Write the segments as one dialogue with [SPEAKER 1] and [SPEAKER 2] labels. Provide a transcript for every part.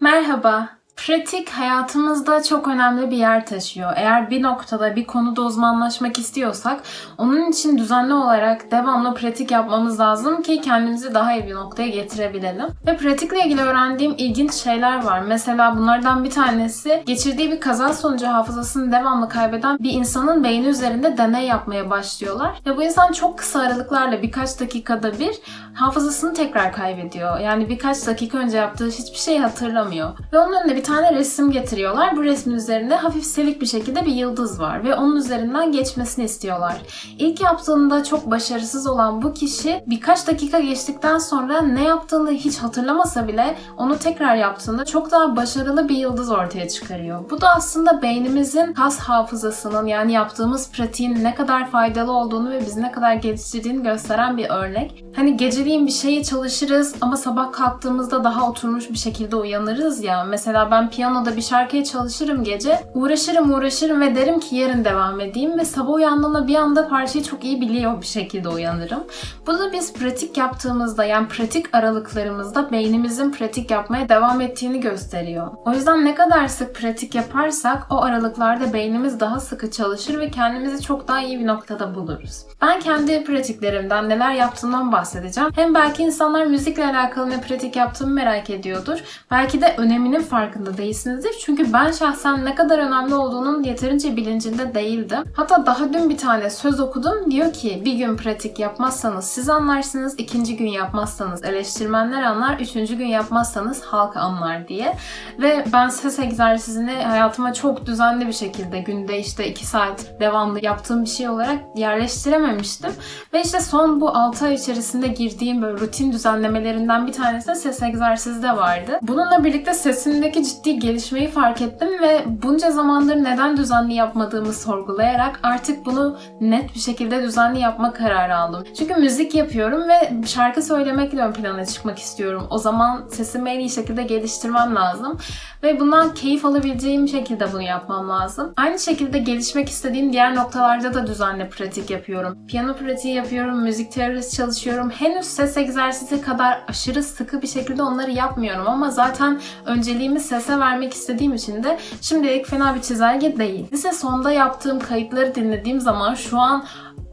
[SPEAKER 1] Merhaba. Pratik hayatımızda çok önemli bir yer taşıyor. Eğer bir noktada bir konuda uzmanlaşmak istiyorsak onun için düzenli olarak devamlı pratik yapmamız lazım ki kendimizi daha iyi bir noktaya getirebilelim. Ve pratikle ilgili öğrendiğim ilginç şeyler var. Mesela bunlardan bir tanesi geçirdiği bir kaza sonucu hafızasını devamlı kaybeden bir insanın beyni üzerinde deney yapmaya başlıyorlar. Ve bu insan çok kısa aralıklarla birkaç dakikada bir hafızasını tekrar kaybediyor. Yani birkaç dakika önce yaptığı hiçbir şeyi hatırlamıyor. Ve onun önüne bir tane resim getiriyorlar. Bu resmin üzerinde hafif selik bir şekilde bir yıldız var ve onun üzerinden geçmesini istiyorlar. İlk yaptığında çok başarısız olan bu kişi birkaç dakika geçtikten sonra ne yaptığını hiç hatırlamasa bile onu tekrar yaptığında çok daha başarılı bir yıldız ortaya çıkarıyor. Bu da aslında beynimizin kas hafızasının yani yaptığımız pratiğin ne kadar faydalı olduğunu ve bizi ne kadar geliştirdiğini gösteren bir örnek. Hani geceliğin bir şeyi çalışırız ama sabah kalktığımızda daha oturmuş bir şekilde uyanırız ya. Mesela ben piyanoda bir şarkıya çalışırım gece. Uğraşırım uğraşırım ve derim ki yarın devam edeyim ve sabah uyandığımda bir anda parçayı çok iyi biliyor bir şekilde uyanırım. Bu da biz pratik yaptığımızda yani pratik aralıklarımızda beynimizin pratik yapmaya devam ettiğini gösteriyor. O yüzden ne kadar sık pratik yaparsak o aralıklarda beynimiz daha sıkı çalışır ve kendimizi çok daha iyi bir noktada buluruz. Ben kendi pratiklerimden neler yaptığımdan bahsedeceğim. Hem belki insanlar müzikle alakalı ne pratik yaptığımı merak ediyordur. Belki de öneminin farkında değilsinizdir. Çünkü ben şahsen ne kadar önemli olduğunun yeterince bilincinde değildim. Hatta daha dün bir tane söz okudum. Diyor ki bir gün pratik yapmazsanız siz anlarsınız, ikinci gün yapmazsanız eleştirmenler anlar, üçüncü gün yapmazsanız halk anlar diye. Ve ben ses egzersizini hayatıma çok düzenli bir şekilde günde işte iki saat devamlı yaptığım bir şey olarak yerleştirememiştim. Ve işte son bu 6 ay içerisinde girdiğim böyle rutin düzenlemelerinden bir tanesi de ses egzersizi de vardı. Bununla birlikte sesimdeki ciddi gelişmeyi fark ettim ve bunca zamandır neden düzenli yapmadığımı sorgulayarak artık bunu net bir şekilde düzenli yapma kararı aldım. Çünkü müzik yapıyorum ve şarkı söylemekle ön plana çıkmak istiyorum. O zaman sesimi en iyi şekilde geliştirmem lazım ve bundan keyif alabileceğim şekilde bunu yapmam lazım. Aynı şekilde gelişmek istediğim diğer noktalarda da düzenli pratik yapıyorum. Piyano pratiği yapıyorum, müzik teorisi çalışıyorum. Henüz ses egzersizi kadar aşırı sıkı bir şekilde onları yapmıyorum ama zaten önceliğimi sese vermek istediğim için de şimdilik fena bir çizelge değil. Lise sonda yaptığım kayıtları dinlediğim zaman şu an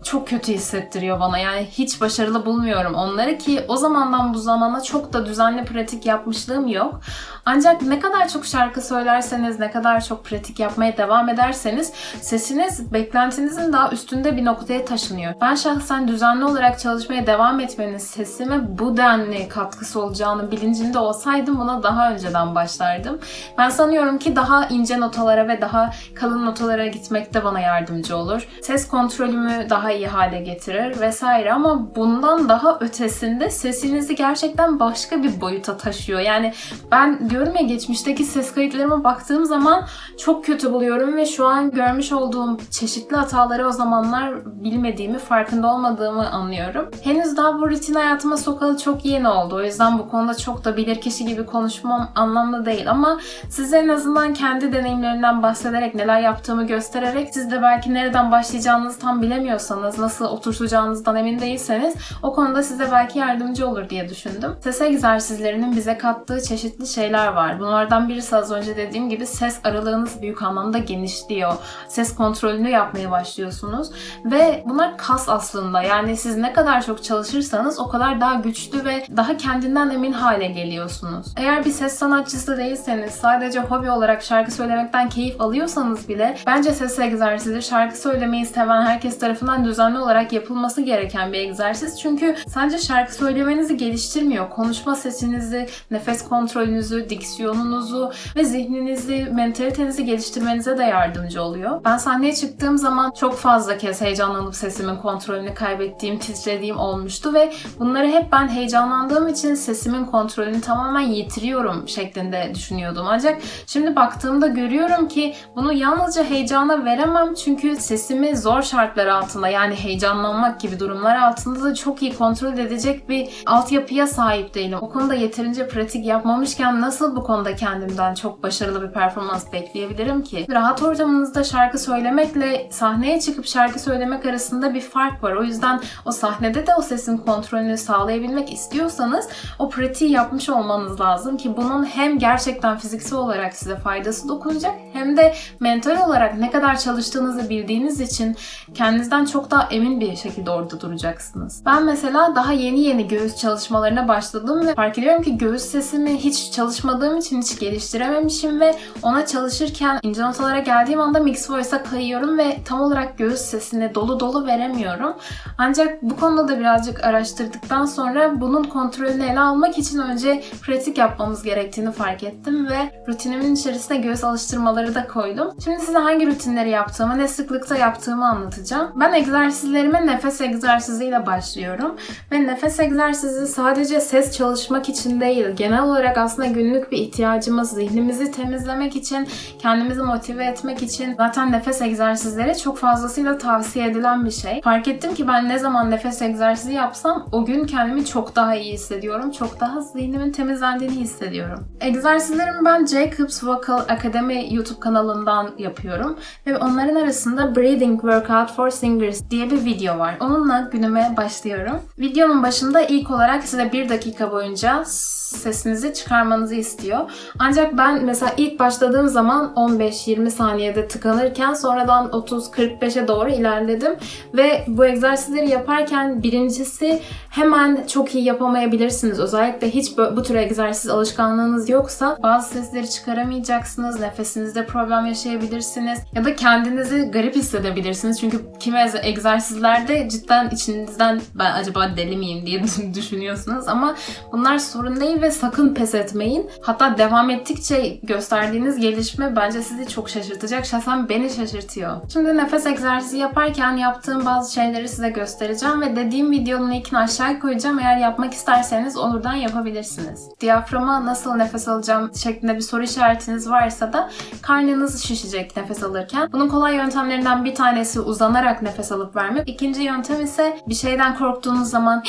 [SPEAKER 1] çok kötü hissettiriyor bana. Yani hiç başarılı bulmuyorum onları ki o zamandan bu zamana çok da düzenli pratik yapmışlığım yok. Ancak ne kadar çok şarkı söylerseniz, ne kadar çok pratik yapmaya devam ederseniz sesiniz beklentinizin daha üstünde bir noktaya taşınıyor. Ben şahsen düzenli olarak çalışmaya devam etmenin sesime bu denli katkısı olacağını bilincinde olsaydım buna daha önceden başlardım. Ben sanıyorum ki daha ince notalara ve daha kalın notalara gitmekte bana yardımcı olur. Ses kontrolümü daha iyi hale getirir vesaire ama bundan daha ötesinde sesinizi gerçekten başka bir boyuta taşıyor. Yani ben diyorum ya geçmişteki ses kayıtlarıma baktığım zaman çok kötü buluyorum ve şu an görmüş olduğum çeşitli hataları o zamanlar bilmediğimi, farkında olmadığımı anlıyorum. Henüz daha bu rutin hayatıma sokalı çok yeni oldu. O yüzden bu konuda çok da bilirkişi gibi konuşmam anlamlı değil ama size en azından kendi deneyimlerimden bahsederek, neler yaptığımı göstererek siz de belki nereden başlayacağınızı tam bilemiyorsanız, nasıl oturtacağınızdan emin değilseniz o konuda size belki yardımcı olur diye düşündüm. Ses egzersizlerinin bize kattığı çeşitli şeyler var. Bunlardan birisi az önce dediğim gibi ses aralığınız büyük anlamda genişliyor. Ses kontrolünü yapmaya başlıyorsunuz ve bunlar kas aslında. Yani siz ne kadar çok çalışırsanız o kadar daha güçlü ve daha kendinden emin hale geliyorsunuz. Eğer bir ses sanatçısı değilseniz, sadece hobi olarak şarkı söylemekten keyif alıyorsanız bile bence ses egzersizi şarkı söylemeyi seven herkes tarafından düzenli olarak yapılması gereken bir egzersiz. Çünkü sadece şarkı söylemenizi geliştirmiyor. Konuşma sesinizi, nefes kontrolünüzü, diksiyonunuzu ve zihninizi, mentalitenizi geliştirmenize de yardımcı oluyor. Ben sahneye çıktığım zaman çok fazla kez heyecanlanıp sesimin kontrolünü kaybettiğim, titrediğim olmuştu ve bunları hep ben heyecanlandığım için sesimin kontrolünü tamamen yitiriyorum şeklinde düşünüyordum. Ancak şimdi baktığımda görüyorum ki bunu yalnızca heyecana veremem çünkü sesimi zor şartlar altında yani heyecanlanmak gibi durumlar altında da çok iyi kontrol edecek bir altyapıya sahip değilim. O konuda yeterince pratik yapmamışken nasıl bu konuda kendimden çok başarılı bir performans bekleyebilirim ki? Rahat ortamınızda şarkı söylemekle sahneye çıkıp şarkı söylemek arasında bir fark var. O yüzden o sahnede de o sesin kontrolünü sağlayabilmek istiyorsanız o pratiği yapmış olmanız lazım ki bunun hem gerçekten fiziksel olarak size faydası dokunacak hem de mental olarak ne kadar çalıştığınızı bildiğiniz için kendinizden çok daha emin bir şekilde orada duracaksınız. Ben mesela daha yeni yeni göğüs çalışmalarına başladım ve fark ediyorum ki göğüs sesimi hiç çalışmadığım için hiç geliştirememişim ve ona çalışırken ince notalara geldiğim anda mix voice'a kayıyorum ve tam olarak göğüs sesini dolu dolu veremiyorum. Ancak bu konuda da birazcık araştırdıktan sonra bunun kontrolünü ele almak için önce pratik yapmamız gerektiğini fark ettim ve rutinimin içerisine göğüs alıştırmaları da koydum. Şimdi size hangi rutinleri yaptığımı, ne sıklıkta yaptığımı anlatacağım. Ben egzersizlerime nefes egzersiziyle başlıyorum. Ve nefes egzersizi sadece ses çalışmak için değil, genel olarak aslında günlük bir ihtiyacımız, zihnimizi temizlemek için, kendimizi motive etmek için zaten nefes egzersizleri çok fazlasıyla tavsiye edilen bir şey. Fark ettim ki ben ne zaman nefes egzersizi yapsam o gün kendimi çok daha iyi hissediyorum. Çok daha zihnimin temizlendiğini hissediyorum. Egzersizlerimi ben Jacobs Vocal Academy YouTube kanalından yapıyorum. Ve onların arasında Breathing Workout for Singers diye bir video var. Onunla günüme başlıyorum. Videonun başında ilk olarak size bir dakika boyunca sesinizi çıkarmanızı istiyor. Ancak ben mesela ilk başladığım zaman 15-20 saniyede tıkanırken sonradan 30-45'e doğru ilerledim. Ve bu egzersizleri yaparken birincisi hemen çok iyi yapamayabilirsiniz. Özellikle hiç bu tür egzersiz alışkanlığınız yoksa bazı sesleri çıkaramayacaksınız. Nefesinizde problem yaşayabilirsiniz. Ya da kendinizi garip hissedebilirsiniz. Çünkü kimi egzersizlerde cidden içinizden ben acaba deli miyim diye düşünüyorsunuz. Ama bunlar sorun değil ve sakın pes etmeyin. Hatta devam ettikçe gösterdiğiniz gelişme bence sizi çok şaşırtacak. Şahsen beni şaşırtıyor. Şimdi nefes egzersizi yaparken yaptığım bazı şeyleri size göstereceğim ve dediğim videonun linkini aşağıya koyacağım. Eğer yapmak isterseniz oradan yapabilirsiniz. Diyaframa nasıl nefes alacağım şeklinde bir soru işaretiniz varsa da karnınız şişecek nefes alırken. Bunun kolay yöntemlerinden bir tanesi uzanarak nefes alıp vermek. İkinci yöntem ise bir şeyden korktuğunuz zaman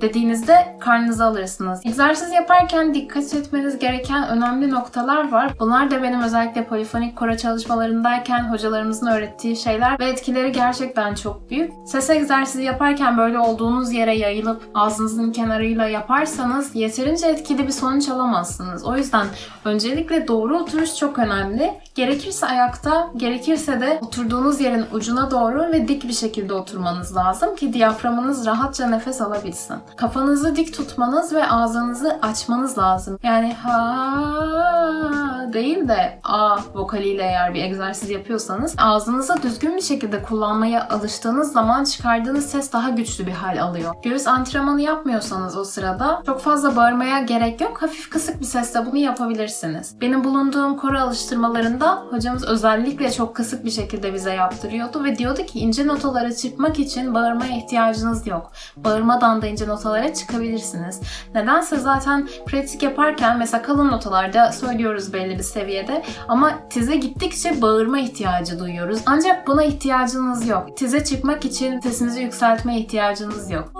[SPEAKER 1] dediğinizde karnınızı alırsınız. Egzersiz yaparken dikkat etmeniz gereken önemli noktalar var. Bunlar da benim özellikle polifonik koro çalışmalarındayken hocalarımızın öğrettiği şeyler ve etkileri gerçekten çok büyük. Ses egzersizi yaparken böyle olduğunuz yere yayılıp ağzınızın kenarıyla yaparsanız yeterince etkili bir sonuç alamazsınız. O yüzden öncelikle doğru oturuş çok önemli. Gerekirse ayakta, gerekirse de oturduğunuz yerin ucuna doğru ve dik bir şekilde oturmanız lazım ki diyaframınız rahatça nefes alabilsin. Kafanızı dik tutmanız ve ağzınızı açmanız lazım. Yani ha değil de a vokaliyle eğer bir egzersiz yapıyorsanız ağzınızı düzgün bir şekilde kullanmaya alıştığınız zaman çıkardığınız ses daha güçlü bir hal alıyor. Göğüs antrenmanı yapmıyorsanız o sırada çok fazla bağırmaya gerek yok. Hafif kısık bir sesle bunu yapabilirsiniz. Benim bulunduğum koro alıştırmalarında hocamız özellikle çok kısık bir şekilde bize yaptırıyordu ve diyordu ki ince notalara çıkmak için bağırmaya ihtiyacınız yok. Bağırmadan da ince notalara çıkabilirsiniz. Nedense zaten pratik yaparken mesela kalın notalarda söylüyoruz belli bir seviyede ama tize gittikçe bağırma ihtiyacı duyuyoruz. Ancak buna ihtiyacınız yok. Tize çıkmak için sesinizi yükseltmeye ihtiyacınız yok.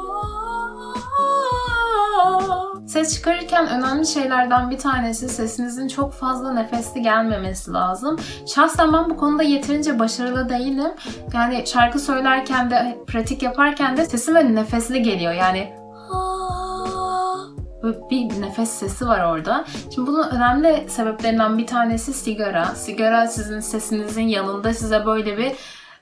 [SPEAKER 1] Ses çıkarırken önemli şeylerden bir tanesi sesinizin çok fazla nefesli gelmemesi lazım. Şahsen ben bu konuda yeterince başarılı değilim. Yani şarkı söylerken de, pratik yaparken de sesim böyle nefesli geliyor. Yani Bir nefes sesi var orada. Şimdi bunun önemli sebeplerinden bir tanesi sigara. Sigara sizin sesinizin yanında size böyle bir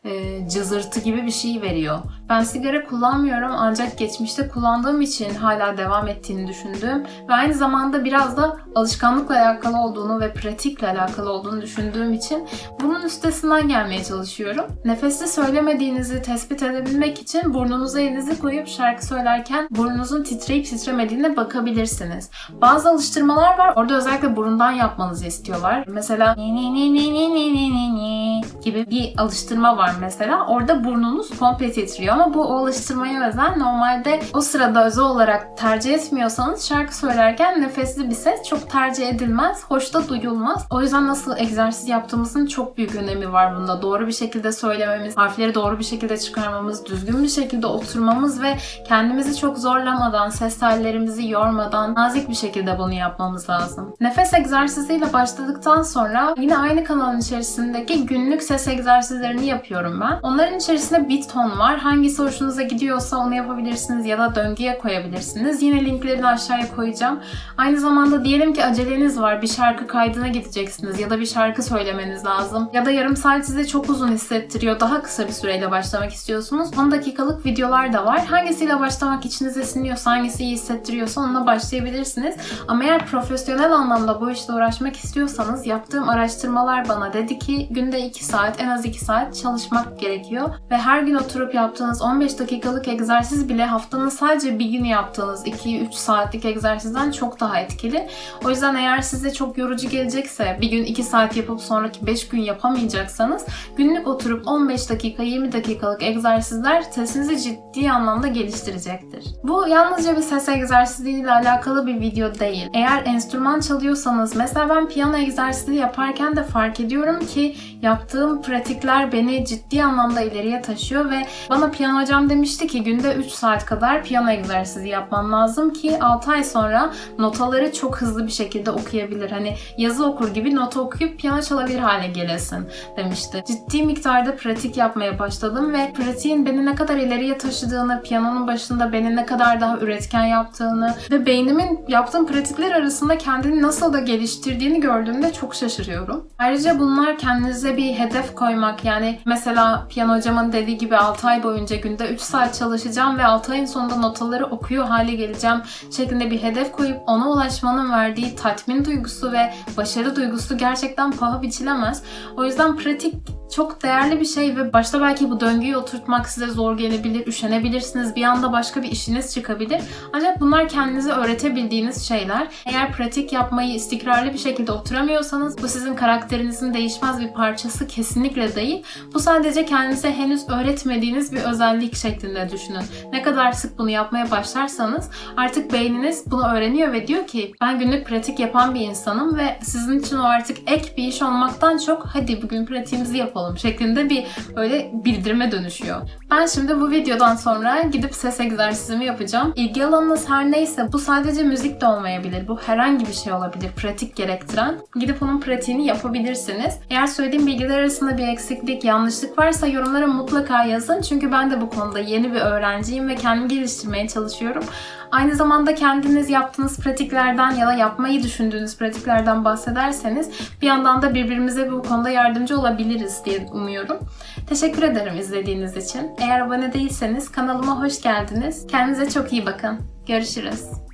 [SPEAKER 1] e, cızırtı gibi bir şey veriyor. Ben sigara kullanmıyorum ancak geçmişte kullandığım için hala devam ettiğini düşündüğüm ve aynı zamanda biraz da alışkanlıkla alakalı olduğunu ve pratikle alakalı olduğunu düşündüğüm için bunun üstesinden gelmeye çalışıyorum. Nefesli söylemediğinizi tespit edebilmek için burnunuza elinizi koyup şarkı söylerken burnunuzun titreyip titremediğine bakabilirsiniz. Bazı alıştırmalar var. Orada özellikle burundan yapmanızı istiyorlar. Mesela gibi bir alıştırma var mesela. Orada burnunuz komple titriyor. Ama bu o özel. Normalde o sırada özel olarak tercih etmiyorsanız şarkı söylerken nefesli bir ses çok tercih edilmez, hoş da duyulmaz. O yüzden nasıl egzersiz yaptığımızın çok büyük önemi var bunda. Doğru bir şekilde söylememiz, harfleri doğru bir şekilde çıkarmamız, düzgün bir şekilde oturmamız ve kendimizi çok zorlamadan, ses tellerimizi yormadan nazik bir şekilde bunu yapmamız lazım. Nefes egzersiziyle başladıktan sonra yine aynı kanalın içerisindeki günlük ses egzersizlerini yapıyorum ben. Onların içerisinde bir ton var. Hangisi hoşunuza gidiyorsa onu yapabilirsiniz ya da döngüye koyabilirsiniz. Yine linklerini aşağıya koyacağım. Aynı zamanda diyelim ki aceleniz var. Bir şarkı kaydına gideceksiniz ya da bir şarkı söylemeniz lazım. Ya da yarım saat size çok uzun hissettiriyor. Daha kısa bir süreyle başlamak istiyorsunuz. 10 dakikalık videolar da var. Hangisiyle başlamak içinize siniyorsa, hangisi iyi hissettiriyorsa onunla başlayabilirsiniz. Ama eğer profesyonel anlamda bu işle uğraşmak istiyorsanız yaptığım araştırmalar bana dedi ki günde 2 saat, en az 2 saat çalışmak gerekiyor. Ve her gün oturup yaptığınız 15 dakikalık egzersiz bile haftanın sadece bir günü yaptığınız 2-3 saatlik egzersizden çok daha etkili. O yüzden eğer size çok yorucu gelecekse bir gün 2 saat yapıp sonraki 5 gün yapamayacaksanız günlük oturup 15 dakika 20 dakikalık egzersizler sesinizi ciddi anlamda geliştirecektir. Bu yalnızca bir ses egzersiziyle alakalı bir video değil. Eğer enstrüman çalıyorsanız mesela ben piyano egzersizi yaparken de fark ediyorum ki yaptığım pratikler beni ciddi anlamda ileriye taşıyor ve bana piyano hocam demişti ki günde 3 saat kadar piyano egzersizi yapman lazım ki 6 ay sonra notaları çok hızlı bir şekilde okuyabilir. Hani yazı okur gibi nota okuyup piyano çalabilir hale gelesin demişti. Ciddi miktarda pratik yapmaya başladım ve pratiğin beni ne kadar ileriye taşıdığını, piyanonun başında beni ne kadar daha üretken yaptığını ve beynimin yaptığım pratikler arasında kendini nasıl da geliştirdiğini gördüğümde çok şaşırıyorum. Ayrıca bunlar kendinize bir hedef koymak yani mesela piyano hocamın dediği gibi 6 ay boyunca günde 3 saat çalışacağım ve 6 ayın sonunda notaları okuyor hale geleceğim şeklinde bir hedef koyup ona ulaşmanın verdiği tatmin duygusu ve başarı duygusu gerçekten paha biçilemez. O yüzden pratik çok değerli bir şey ve başta belki bu döngüyü oturtmak size zor gelebilir, üşenebilirsiniz, bir anda başka bir işiniz çıkabilir. Ancak bunlar kendinize öğretebildiğiniz şeyler. Eğer pratik yapmayı istikrarlı bir şekilde oturamıyorsanız bu sizin karakterinizin değişmez bir parçası kesinlikle değil. Bu sadece kendinize henüz öğretmediğiniz bir özellik şeklinde düşünün. Ne kadar sık bunu yapmaya başlarsanız artık beyniniz bunu öğreniyor ve diyor ki ben günlük pratik yapan bir insanım ve sizin için o artık ek bir iş olmaktan çok hadi bugün pratiğimizi yapalım şeklinde bir öyle bildirime dönüşüyor. Ben şimdi bu videodan sonra gidip ses egzersizimi yapacağım. İlgi alanınız her neyse bu sadece müzik de olmayabilir. Bu herhangi bir şey olabilir. Pratik gerektiren. Gidip onun pratiğini yapabilirsiniz. Eğer söylediğim bilgiler arasında bir eksiklik, yanlışlık varsa yorumlara mutlaka yazın. Çünkü ben de bu konuda yeni bir öğrenciyim ve kendimi geliştirmeye çalışıyorum. Aynı zamanda kendiniz yaptığınız pratiklerden ya da yapmayı düşündüğünüz pratiklerden bahsederseniz bir yandan da birbirimize bu konuda yardımcı olabiliriz diye umuyorum. Teşekkür ederim izlediğiniz için. Eğer abone değilseniz kanalıma hoş geldiniz. Kendinize çok iyi bakın. Görüşürüz.